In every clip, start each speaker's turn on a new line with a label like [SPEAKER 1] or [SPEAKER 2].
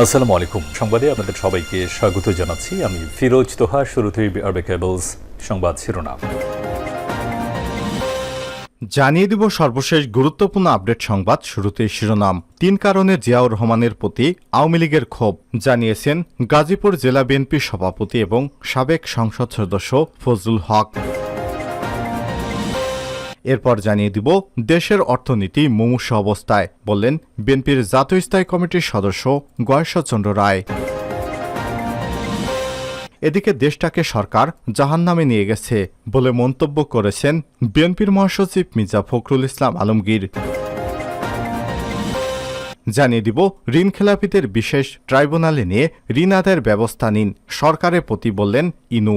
[SPEAKER 1] আসসালামু আলাইকুম সংবাদে আপনাদের সবাইকে স্বাগত জানাচ্ছি আমি ফিরোজ তোহা শুরুতেই আরবে কেবলস সংবাদ শিরোনাম
[SPEAKER 2] জানিয়ে দিব সর্বশেষ গুরুত্বপূর্ণ আপডেট সংবাদ শুরুতেই শিরোনাম তিন কারণে জিয়াউর রহমানের প্রতি আওয়ামী লীগের ক্ষোভ জানিয়েছেন গাজীপুর জেলা বিএনপি সভাপতি এবং সাবেক সংসদ সদস্য ফজলুল হক এরপর জানিয়ে দিব দেশের অর্থনীতি মুমূর্ষ অবস্থায় বললেন বিএনপির জাতীয় স্থায়ী কমিটির সদস্য গয়েশ্বরচন্দ্র রায় এদিকে দেশটাকে সরকার জাহান নামে নিয়ে গেছে বলে মন্তব্য করেছেন বিএনপির মহাসচিব মির্জা ফখরুল ইসলাম আলমগীর জানিয়ে দিব ঋণ খেলাপিদের বিশেষ ট্রাইব্যুনালে নিয়ে ঋণ আদায়ের ব্যবস্থা নিন সরকারের প্রতি বললেন ইনু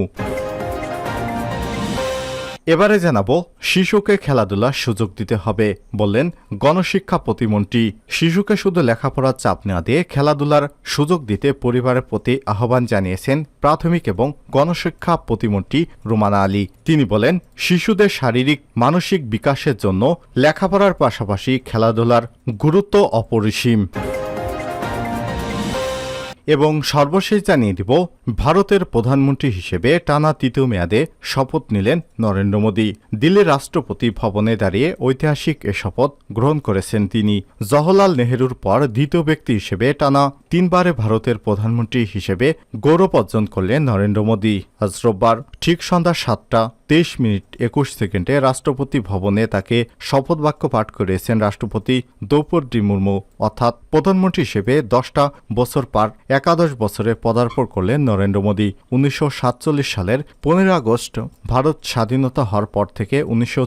[SPEAKER 2] এবারে জানাবো শিশুকে খেলাধুলার সুযোগ দিতে হবে বললেন গণশিক্ষা প্রতিমন্ত্রী শিশুকে শুধু লেখাপড়ার চাপ না দিয়ে খেলাধুলার সুযোগ দিতে পরিবারের প্রতি আহ্বান জানিয়েছেন প্রাথমিক এবং গণশিক্ষা প্রতিমন্ত্রী রুমানা আলী তিনি বলেন শিশুদের শারীরিক মানসিক বিকাশের জন্য লেখাপড়ার পাশাপাশি খেলাধুলার গুরুত্ব অপরিসীম এবং সর্বশেষ জানিয়ে দিব ভারতের প্রধানমন্ত্রী হিসেবে টানা তৃতীয় মেয়াদে শপথ নিলেন নরেন্দ্র মোদী দিল্লির রাষ্ট্রপতি ভবনে দাঁড়িয়ে ঐতিহাসিক এ শপথ গ্রহণ করেছেন তিনি জওহরলাল নেহরুর পর দ্বিতীয় ব্যক্তি হিসেবে টানা তিনবারে ভারতের প্রধানমন্ত্রী হিসেবে গৌরব অর্জন করলেন নরেন্দ্র মোদী আজ রোববার ঠিক সন্ধ্যা সাতটা তেইশ মিনিট একুশ সেকেন্ডে রাষ্ট্রপতি ভবনে তাকে শপথ বাক্য পাঠ করেছেন রাষ্ট্রপতি দ্রৌপদী মুর্মু অর্থাৎ প্রধানমন্ত্রী হিসেবে দশটা বছর পার একাদশ বছরে পদার্পণ করলেন নরেন্দ্র মোদী উনিশশো সালের পনেরো আগস্ট ভারত স্বাধীনতা হওয়ার পর থেকে উনিশশো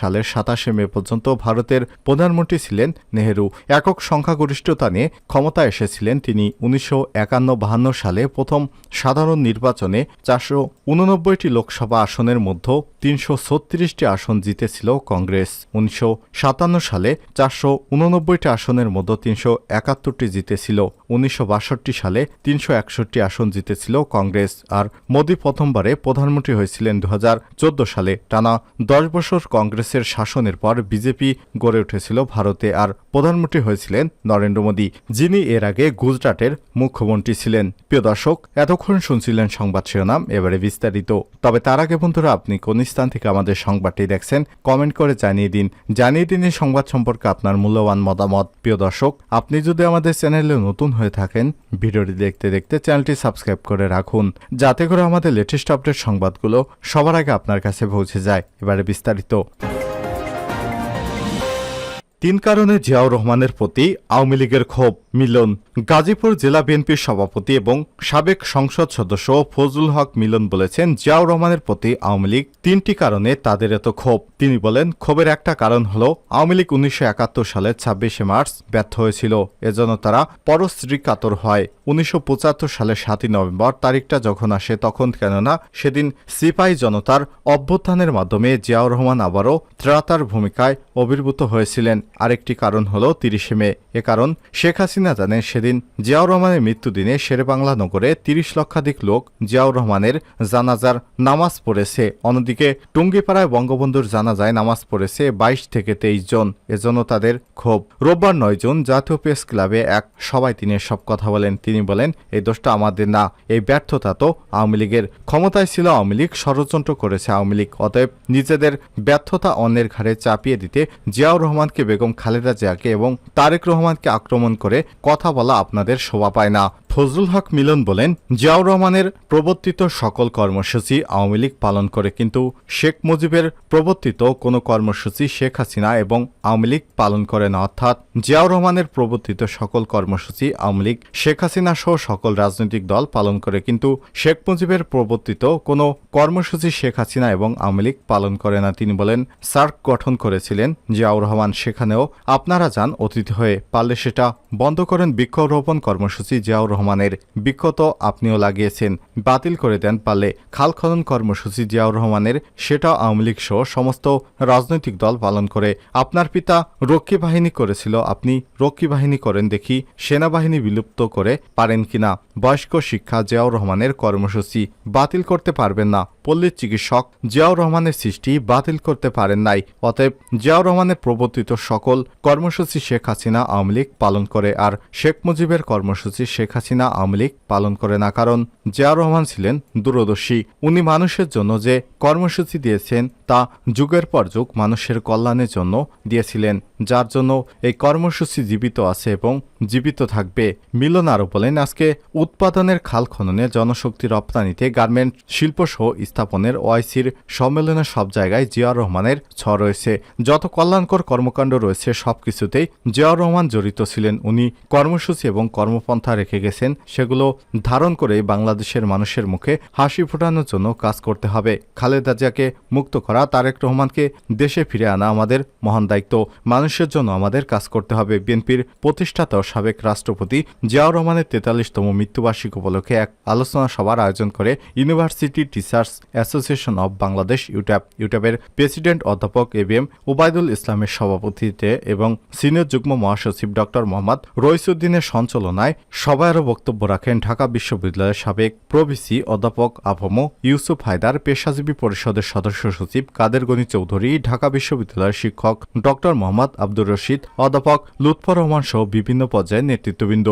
[SPEAKER 2] সালের সাতাশে মে পর্যন্ত ভারতের প্রধানমন্ত্রী ছিলেন নেহেরু একক সংখ্যাগরিষ্ঠতা নিয়ে ক্ষমতায় এসেছিলেন তিনি উনিশশো একান্ন বাহান্ন সালে প্রথম সাধারণ নির্বাচনে চারশো উননব্বইটি লোকসভা আসনের মধ্যে তিনশো ছত্রিশটি আসন জিতেছিল কংগ্রেস উনিশশো সালে চারশো উননব্বইটি আসনের মধ্যে তিনশো একাত্তরটি জিতেছিল উনিশশো সালে তিনশো একষট্টি আসন জিতেছিল কংগ্রেস আর মোদী প্রথমবারে প্রধানমন্ত্রী হয়েছিলেন দু সালে টানা দশ বছর কংগ্রেসের শাসনের পর বিজেপি গড়ে উঠেছিল ভারতে আর প্রধানমন্ত্রী হয়েছিলেন নরেন্দ্র মোদী যিনি এর আগে গুজরাটের মুখ্যমন্ত্রী ছিলেন প্রিয় দর্শক এতক্ষণ শুনছিলেন সংবাদ শিরোনাম এবারে বিস্তারিত তবে তার আগে বন্ধুরা আপনি কোন স্থান থেকে আমাদের সংবাদটি দেখছেন কমেন্ট করে জানিয়ে দিন জানিয়ে দিন এই সংবাদ সম্পর্কে আপনার মূল্যবান মতামত প্রিয় দর্শক আপনি যদি আমাদের চ্যানেলে নতুন হয়ে থাকেন ভিডিওটি দেখতে দেখতে চ্যানেলটি সাবস্ক্রাইব করে রাখুন যাতে করে আমাদের লেটেস্ট আপডেট সংবাদগুলো সবার আগে আপনার কাছে পৌঁছে যায় এবারে বিস্তারিত তিন কারণে জিয়াউর রহমানের প্রতি আওয়ামী লীগের ক্ষোভ মিলন গাজীপুর জেলা বিএনপির সভাপতি এবং সাবেক সংসদ সদস্য ফজলুল হক মিলন বলেছেন জিয়াউর রহমানের প্রতি আওয়ামী লীগ তিনটি কারণে তাদের এত ক্ষোভ তিনি বলেন ক্ষোভের একটা কারণ হল আওয়ামী লীগ উনিশশো একাত্তর সালের ছাব্বিশে মার্চ ব্যর্থ হয়েছিল এজন্য তারা পরশ্রী কাতর হয় উনিশশো সালের সাতই নভেম্বর তারিখটা যখন আসে তখন কেননা সেদিন সিপাহী জনতার অভ্যুত্থানের মাধ্যমে জিয়াউর রহমান আবারও ত্রাতার ভূমিকায় অবির্ভূত হয়েছিলেন আরেকটি কারণ হল তিরিশে মে এ কারণ শেখ হাসিনা হাসিনা জানেন সেদিন জিয়াউর রহমানের মৃত্যুদিনে শেরেবাংলা নগরে তিরিশ লক্ষাধিক লোক জিয়াউর রহমানের জানাজার নামাজ পড়েছে অন্যদিকে টুঙ্গিপাড়ায় বঙ্গবন্ধুর জানাজায় নামাজ পড়েছে বাইশ থেকে তেইশ জন এজন্য তাদের ক্ষোভ রোববার নয় জুন জাতীয় প্রেস ক্লাবে এক সবাই তিনি সব কথা বলেন তিনি বলেন এই দোষটা আমাদের না এই ব্যর্থতা তো আওয়ামী লীগের ক্ষমতায় ছিল আওয়ামী লীগ ষড়যন্ত্র করেছে আওয়ামী লীগ অতএব নিজেদের ব্যর্থতা অন্যের ঘাড়ে চাপিয়ে দিতে জিয়াউর রহমানকে বেগম খালেদা জিয়াকে এবং তারেক রহমানকে আক্রমণ করে কথা বলা আপনাদের শোভা পায় না ফজলুল হক মিলন বলেন জিয়াউর রহমানের প্রবর্তিত সকল কর্মসূচি আওয়ামী লীগ পালন করে কিন্তু শেখ মুজিবের প্রবর্তিত কোনো কর্মসূচি শেখ হাসিনা এবং আওয়ামী লীগ পালন করে না অর্থাৎ জিয়াউর রহমানের প্রবর্তিত সকল কর্মসূচি আওয়ামী লীগ শেখ হাসিনা সহ সকল রাজনৈতিক দল পালন করে কিন্তু শেখ মুজিবের প্রবর্তিত কোনো কর্মসূচি শেখ হাসিনা এবং আওয়ামী লীগ পালন করে না তিনি বলেন সার্ক গঠন করেছিলেন জিয়াউর রহমান সেখানেও আপনারা যান অতীত হয়ে পারলে সেটা বন্ধ করেন বৃক্ষরোপণ কর্মসূচি জিয়াউর রহমানের বৃক্ষ তো আপনিও লাগিয়েছেন বাতিল করে দেন পালে খাল খনন কর্মসূচি জিয়াউর রহমানের সেটা আওয়ামী লীগ সহ সমস্ত রাজনৈতিক দল পালন করে আপনার পিতা রক্ষী বাহিনী করেছিল আপনি রক্ষী বাহিনী করেন দেখি সেনাবাহিনী বিলুপ্ত করে পারেন কিনা বয়স্ক শিক্ষা জিয়াউর রহমানের কর্মসূচি বাতিল করতে পারবেন না পল্লীর চিকিৎসক জিয়াউর রহমানের সৃষ্টি বাতিল করতে পারেন নাই অতএব জিয়াউর রহমানের প্রবর্তিত সকল কর্মসূচি শেখ হাসিনা আওয়ামী লীগ পালন করে আর আর শেখ মুজিবের কর্মসূচি শেখ হাসিনা আওয়ামী লীগ পালন করে না কারণ জিয়া রহমান ছিলেন দূরদর্শী উনি মানুষের জন্য যে কর্মসূচি দিয়েছেন তা যুগের পর যুগ মানুষের কল্যাণের জন্য দিয়েছিলেন যার জন্য এই কর্মসূচি জীবিত আছে এবং জীবিত থাকবে মিলন আরও বলেন আজকে উৎপাদনের খাল খননে জনশক্তি রপ্তানিতে গার্মেন্ট শিল্পসহ স্থাপনের ওআইসির সম্মেলনের সব জায়গায় জিয়া রহমানের ছ রয়েছে যত কল্যাণকর কর্মকাণ্ড রয়েছে সব কিছুতেই জিয়াউর রহমান জড়িত ছিলেন উনি কর্মসূচি এবং কর্মপন্থা রেখে গেছেন সেগুলো ধারণ করে বাংলাদেশের মানুষের মুখে হাসি ফোটানোর জন্য কাজ করতে হবে খালেদা জিয়াকে মুক্ত করা তারেক রহমানকে দেশে ফিরে আনা আমাদের মহান দায়িত্ব মানুষের জন্য আমাদের কাজ করতে হবে বিএনপির প্রতিষ্ঠাতা ও সাবেক রাষ্ট্রপতি জিয়াউর রহমানের তেতাল্লিশতম মৃত্যুবার্ষিক উপলক্ষে এক আলোচনা সভার আয়োজন করে university teachers association of Bangladesh UTAB ইউট্যাবের প্রেসিডেন্ট অধ্যাপক এ বি এম ওবায়দুল ইসলামের সভাপতিত্বে এবং সিনিয়র যুগ্ম মহাসচিব ডক্টর মোহাম্মদ রো গইসুদ্দিনের সঞ্চালনায় সভায়েরও বক্তব্য রাখেন ঢাকা বিশ্ববিদ্যালয়ের সাবেক প্রভিসি অধ্যাপক আভম ইউসুফ হায়দার পেশাজীবী পরিষদের সদস্য সচিব কাদের গনি চৌধুরী ঢাকা বিশ্ববিদ্যালয়ের শিক্ষক ড মোহাম্মদ আব্দুর রশিদ অধ্যাপক লুৎফর রহমান সহ বিভিন্ন পর্যায়ের নেতৃত্ববৃন্দ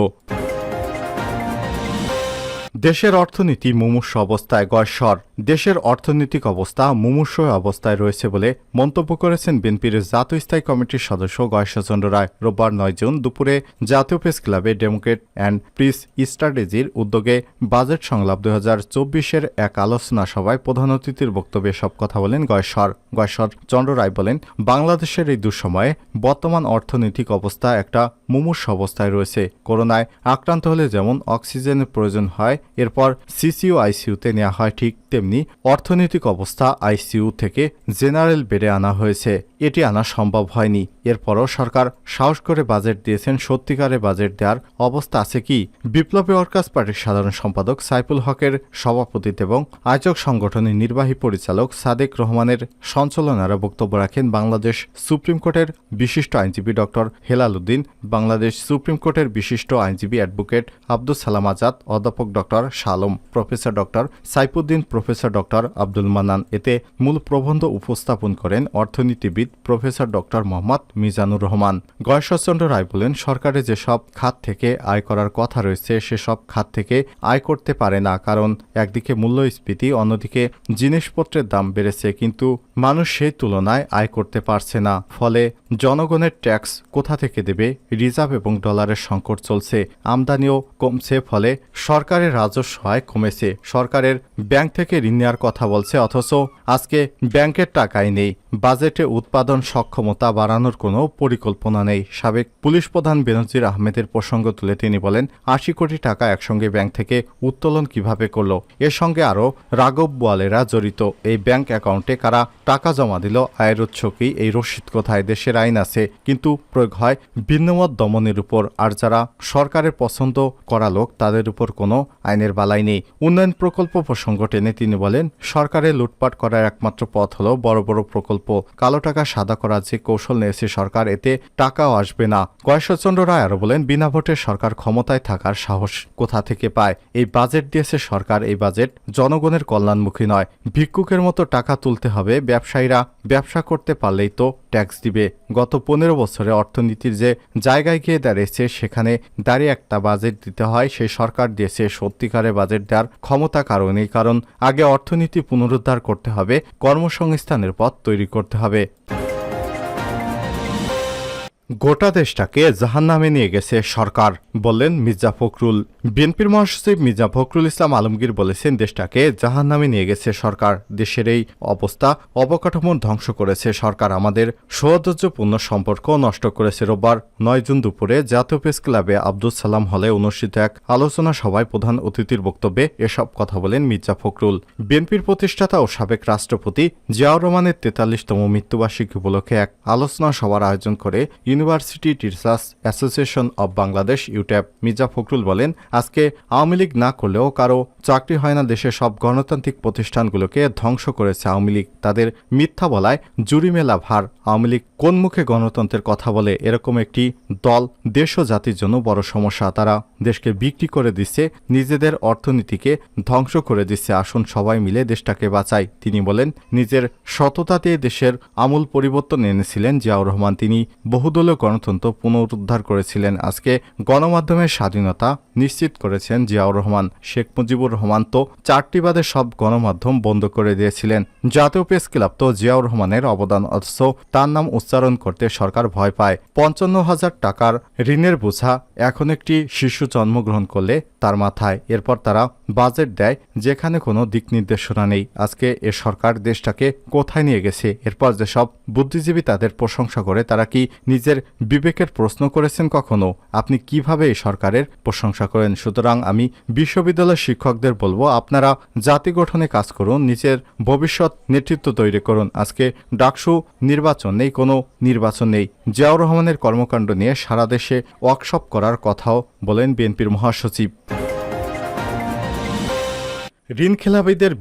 [SPEAKER 2] দেশের অর্থনীতি মুমূর্ষ অবস্থায় গয়সর দেশের অর্থনৈতিক অবস্থা মুমূর্ষ অবস্থায় রয়েছে বলে মন্তব্য করেছেন বিএনপির জাতীয় স্থায়ী কমিটির সদস্য গয়েশচন্দ্র রায় রোববার নয় জুন দুপুরে জাতীয় প্রেস ক্লাবে ডেমোক্রেট অ্যান্ড প্রিস স্ট্র্যাটেজির উদ্যোগে বাজেট সংলাপ দুই হাজার চব্বিশের এক আলোচনা সভায় প্রধান অতিথির বক্তব্যে সব কথা বলেন গয়েশ্বর গয়েশ্বর চন্দ্র রায় বলেন বাংলাদেশের এই দুঃসময়ে বর্তমান অর্থনৈতিক অবস্থা একটা মুমূর্ষ অবস্থায় রয়েছে করোনায় আক্রান্ত হলে যেমন অক্সিজেনের প্রয়োজন হয় এরপর সিসিউ আইসিউতে নেওয়া হয় ঠিক তেমনি অর্থনৈতিক অবস্থা আইসিইউ থেকে জেনারেল বেড়ে আনা হয়েছে এটি আনা সম্ভব হয়নি এরপরও সরকার সাহস করে বাজেট দিয়েছেন সত্যিকারে বাজেট দেওয়ার অবস্থা আছে কি বিপ্লবী ওয়ার্কার্স পার্টির সাধারণ সম্পাদক সাইফুল হকের সভাপতিত্ব এবং আয়োজক সংগঠনের নির্বাহী পরিচালক সাদেক রহমানের সঞ্চালনার বক্তব্য রাখেন বাংলাদেশ সুপ্রিম কোর্টের বিশিষ্ট আইনজীবী ডক্টর হেলাল উদ্দিন বাংলাদেশ সুপ্রিম কোর্টের বিশিষ্ট আইনজীবী অ্যাডভোকেট আব্দুল সালাম আজাদ অধ্যাপক ড doctor Salam professor doctor Saifuddin professor doctor Abdul Mannan এতে মূল প্রবন্ধ উপস্থাপন করেন অর্থনীতিবিদ প্রফেসর ডক্টর মোহাম্মদ মিজানুর রহমান গয়েশ্বরচন্দ্র রায় বলেন সরকারের যেসব খাত থেকে আয় করার কথা রয়েছে সেসব খাত থেকে আয় করতে পারে না কারণ একদিকে মূল্যস্ফীতি অন্যদিকে জিনিসপত্রের দাম বেড়েছে কিন্তু মানুষ সেই তুলনায় আয় করতে পারছে না ফলে জনগণের ট্যাক্স কোথা থেকে দেবে রিজার্ভ এবং ডলারের সংকট চলছে আমদানিও কমছে ফলে সরকারের রাজস্ব আয় কমেছে সরকারের ব্যাংক থেকে ঋণ নেওয়ার কথা বলছে অথচ আজকে ব্যাংকের টাকাই নেই বাজেটে উৎপাদন সক্ষমতা বাড়ানোর কোনো পরিকল্পনা নেই সাবেক পুলিশ প্রধান বেনজির আহমেদের প্রসঙ্গ তুলে তিনি বলেন আশি কোটি টাকা একসঙ্গে ব্যাংক থেকে উত্তোলন কিভাবে করল এর সঙ্গে আরও রাঘব বোয়ালেরা জড়িত এই ব্যাংক অ্যাকাউন্টে কারা টাকা জমা দিল আয়ের উৎস কি এই রশিদ কোথায় দেশের আইন আছে কিন্তু প্রয়োগ হয় ভিন্নমত দমনের উপর আর যারা সরকারের পছন্দ করা লোক তাদের উপর কোনো আইনের বালাই নেই উন্নয়ন প্রকল্প প্রসঙ্গ টেনে তিনি বলেন সরকারে লুটপাট করার একমাত্র পথ হল বড় বড় প্রকল্প প্রকল্প কালো টাকা সাদা করার যে কৌশল নিয়েছে সরকার এতে টাকাও আসবে না গয়েশ্বরচন্দ্র রায় আরও বলেন বিনা ভোটে সরকার ক্ষমতায় থাকার সাহস কোথা থেকে পায় এই বাজেট দিয়েছে সরকার এই বাজেট জনগণের কল্যাণমুখী নয় ভিক্ষুকের মতো টাকা তুলতে হবে ব্যবসায়ীরা ব্যবসা করতে পারলেই তো ট্যাক্স দিবে গত পনেরো বছরে অর্থনীতির যে জায়গায় গিয়ে দাঁড়িয়েছে সেখানে দাঁড়িয়ে একটা বাজেট দিতে হয় সেই সরকার দিয়েছে সত্যিকারে বাজেট দেওয়ার ক্ষমতা কারণেই কারণ আগে অর্থনীতি পুনরুদ্ধার করতে হবে কর্মসংস্থানের পথ তৈরি করতে হবে গোটা দেশটাকে জাহান নামে নিয়ে গেছে সরকার বললেন মির্জা ফখরুল বিএনপির মহাসচিব মির্জা ফখরুল ইসলাম আলমগীর বলেছেন দেশটাকে জাহান নামে নিয়ে গেছে সরকার দেশের এই অবস্থা অবকাঠামো ধ্বংস করেছে সরকার আমাদের সৌহার্দ্যপূর্ণ সম্পর্ক নষ্ট করেছে রোববার নয় জুন দুপুরে জাতীয় প্রেস ক্লাবে আব্দুল সালাম হলে অনুষ্ঠিত এক আলোচনা সভায় প্রধান অতিথির বক্তব্যে এসব কথা বলেন মির্জা ফখরুল বিএনপির প্রতিষ্ঠাতা ও সাবেক রাষ্ট্রপতি জিয়াউর রহমানের তেতাল্লিশতম মৃত্যুবার্ষিকী উপলক্ষে এক আলোচনা সভার আয়োজন করে university teachers association of Bangladesh UTAB Mirza Fakhrul বলেন আজকে আওয়ামী লীগ না করলেও কারো চাকরি হয় না দেশের সব গণতান্ত্রিক প্রতিষ্ঠানগুলোকে ধ্বংস করেছে আওয়ামী লীগ তাদের মিথ্যা বলায় জুরিমেলা ভার আওয়ামী লীগ কোন মুখে গণতন্ত্রের কথা বলে এরকম একটি দল দেশ ও জাতির জন্য বড় সমস্যা তারা দেশকে বিক্রি করে দিচ্ছে নিজেদের অর্থনীতিকে ধ্বংস করে দিচ্ছে আসুন সবাই মিলে দেশটাকে বাঁচাই তিনি বলেন নিজের সততাতে দেশের আমূল পরিবর্তন এনেছিলেন জিয়াউর রহমান তিনি বহুদল গণতন্ত্র পুনরুদ্ধার করেছিলেন আজকে গণমাধ্যমের স্বাধীনতা নিশ্চিত করেছেন জিয়াউর রহমান শেখ মুজিবুর রহমান তো চারটি বাদে সব গণমাধ্যম বন্ধ করে দিয়েছিলেন জাতীয় প্রেস ক্লাব তো জিয়াউর রহমানের অবদান অথচ তার নাম উচ্চারণ করতে সরকার ভয় পায় পঞ্চান্ন হাজার টাকার ঋণের বোঝা এখন একটি শিশু জন্মগ্রহণ করলে তার মাথায় এরপর তারা বাজেট দেয় যেখানে কোনো দিক নির্দেশনা নেই আজকে এ সরকার দেশটাকে কোথায় নিয়ে গেছে এরপর যেসব বুদ্ধিজীবী তাদের প্রশংসা করে তারা কি নিজের বিবেকের প্রশ্ন করেছেন কখনো আপনি কিভাবে এই সরকারের প্রশংসা করেন সুতরাং আমি বিশ্ববিদ্যালয় শিক্ষকদের বলবো আপনারা জাতি গঠনে কাজ করুন নিজের ভবিষ্যৎ নেতৃত্ব তৈরি করুন আজকে ডাকসু নির্বাচন নেই কোনো নির্বাচন নেই জিয়াউর রহমানের কর্মকাণ্ড নিয়ে সারা দেশে ওয়ার্কশপ করার কথাও বলেন বিএনপির মহাসচিব ঋণ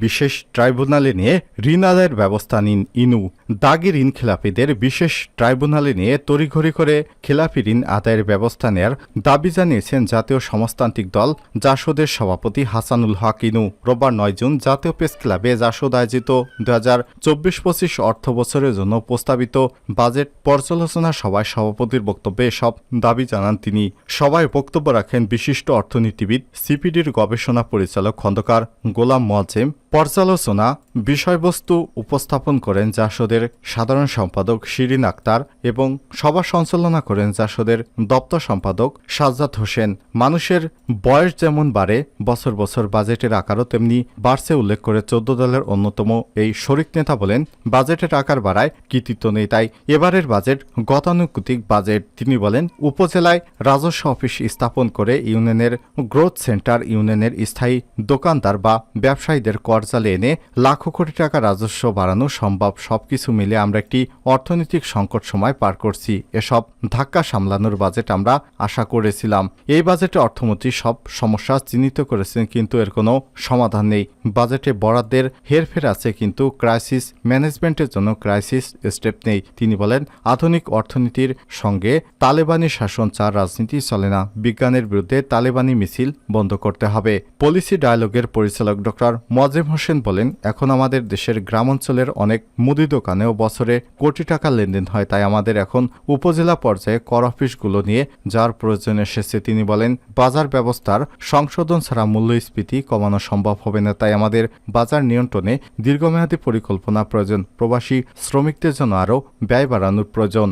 [SPEAKER 2] বিশেষ ট্রাইব্যুনালে নিয়ে ঋণ আদায়ের ব্যবস্থা নিন ইনু দাগি ঋণ খেলাপিদের বিশেষ ট্রাইব্যুনালে নিয়ে তড়িঘড়ি করে খেলাপি ঋণ আদায়ের ব্যবস্থা নেয়ার দাবি জানিয়েছেন জাতীয় সমাজতান্ত্রিক দল জাসদের সভাপতি হাসানুল হক ইনু রোববার নয় জুন জাতীয় প্রেস ক্লাবে জাসদ আয়োজিত দু হাজার চব্বিশ পঁচিশ অর্থ বছরের জন্য প্রস্তাবিত বাজেট পর্যালোচনা সভায় সভাপতির বক্তব্যে সব দাবি জানান তিনি সভায় বক্তব্য রাখেন বিশিষ্ট অর্থনীতিবিদ সিপিডির গবেষণা পরিচালক খন্দকার গোলাম মোয়াজেম পর্যালোচনা বিষয়বস্তু উপস্থাপন করেন জাসদের সাধারণ সম্পাদক শিরিন আক্তার এবং সভা সঞ্চালনা করেন জাসদের দপ্তর সম্পাদক সাজ্জাদ হোসেন মানুষের বয়স যেমন বাড়ে বছর বছর বাজেটের আকারও তেমনি বাড়ছে উল্লেখ করে চোদ্দ দলের অন্যতম এই শরিক নেতা বলেন বাজেটের আকার বাড়ায় কৃতিত্ব নেই তাই এবারের বাজেট গতানুগতিক বাজেট তিনি বলেন উপজেলায় রাজস্ব অফিস স্থাপন করে ইউনিয়নের গ্রোথ সেন্টার ইউনিয়নের স্থায়ী দোকানদার বা ব্যবসায়ীদের কর দরজালে এনে লাখো কোটি টাকা রাজস্ব বাড়ানো সম্ভব সবকিছু মিলে আমরা একটি অর্থনৈতিক সংকট সময় পার করছি এসব ধাক্কা সামলানোর বাজেট আমরা আশা করেছিলাম এই বাজেটে অর্থমন্ত্রী সব সমস্যা চিহ্নিত করেছেন কিন্তু এর কোনো সমাধান নেই বাজেটে বরাদ্দের হেরফের আছে কিন্তু ক্রাইসিস ম্যানেজমেন্টের জন্য ক্রাইসিস স্টেপ নেই তিনি বলেন আধুনিক অর্থনীতির সঙ্গে তালেবানি শাসন চার রাজনীতি চলে না বিজ্ঞানের বিরুদ্ধে তালেবানি মিছিল বন্ধ করতে হবে পলিসি ডায়ালগের পরিচালক ডক্টর মজেম হোসেন বলেন এখন আমাদের দেশের গ্রামাঞ্চলের অনেক মুদি দোকানেও বছরে কোটি টাকা লেনদেন হয় তাই আমাদের এখন উপজেলা পর্যায়ে কর অফিসগুলো নিয়ে যার প্রয়োজন এসেছে তিনি বলেন বাজার ব্যবস্থার সংশোধন ছাড়া মূল্যস্ফীতি কমানো সম্ভব হবে না তাই আমাদের বাজার নিয়ন্ত্রণে দীর্ঘমেয়াদী পরিকল্পনা প্রয়োজন প্রবাসী শ্রমিকদের জন্য আরও ব্যয় বাড়ানোর প্রয়োজন